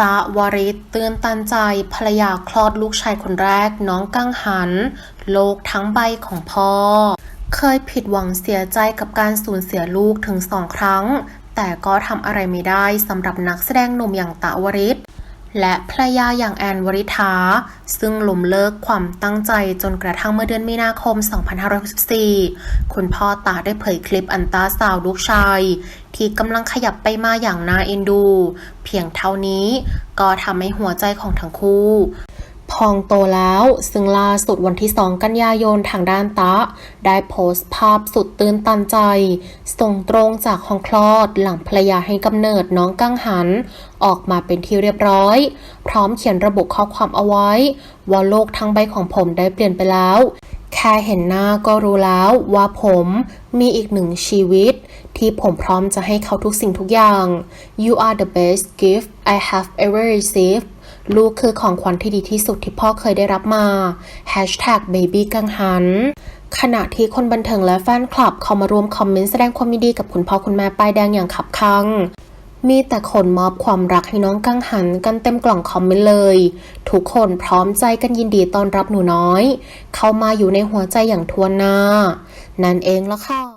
ตาวริศตื่นตันใจภรรยาคลอดลูกชายคนแรกน้องกังหัน โลกทั้งใบของพ่อ เคยผิดหวังเสียใจกับการสูญเสียลูกถึงสองครั้ง แต่ก็ทำอะไรไม่ได้สำหรับนักแสดงหนุ่มอย่างตาวริศ และภรรยาอย่างแอนวริธาซึ่งล้มเลิกความตั้งใจจนกระทั่งเมื่อเดือนมีนาคม 2564 คุณพ่อตาได้เผยคลิปอันตาสาวลูกชาย ที่กำลังขยับไปมาอย่างน่าเอ็นดู เพียงเท่านี้ก็ทำให้หัวใจของทั้งคู่ พองโตแล้ว ซึ่งล่าสุดวันที่ 2 กันยายนทางด้านตะ ได้โพสต์ภาพสุดตื่นตันใจ ส่งตรงจากห้องคลอดหลังภรรยาให้กำเนิดน้องกังหัน ออกมาเป็นที่เรียบร้อย พร้อมเขียนระบุข้อความเอาไว้ ว่าโลกทั้งใบของผมได้เปลี่ยนไปแล้ว แค่เห็นหน้าก็รู้แล้วว่าผมมีอีกหนึ่งชีวิต ที่ผมพร้อมจะให้เขาทุกสิ่งทุกอย่าง You are the best gift I have ever received ลูกคือของขวัญที่ดีที่สุดที่พ่อเคยได้รับมา Hashtag baby กังหัน ขณะที่คนบันเทิงและแฟนคลับเข้ามาร่วมคอมเมนต์แสดงความยินดีกับคุณพ่อคุณแม่ป้ายแดงอย่างขับคังมีแต่คนมอบความรักให้น้องกังหันกันเต็มกล่องคอมเมนต์เลย ทุกคนพร้อมใจกันยินดีต้อนรับหนูน้อย เข้ามาอยู่ในหัวใจอย่างทวนหน้า นั่นเองละค่ะ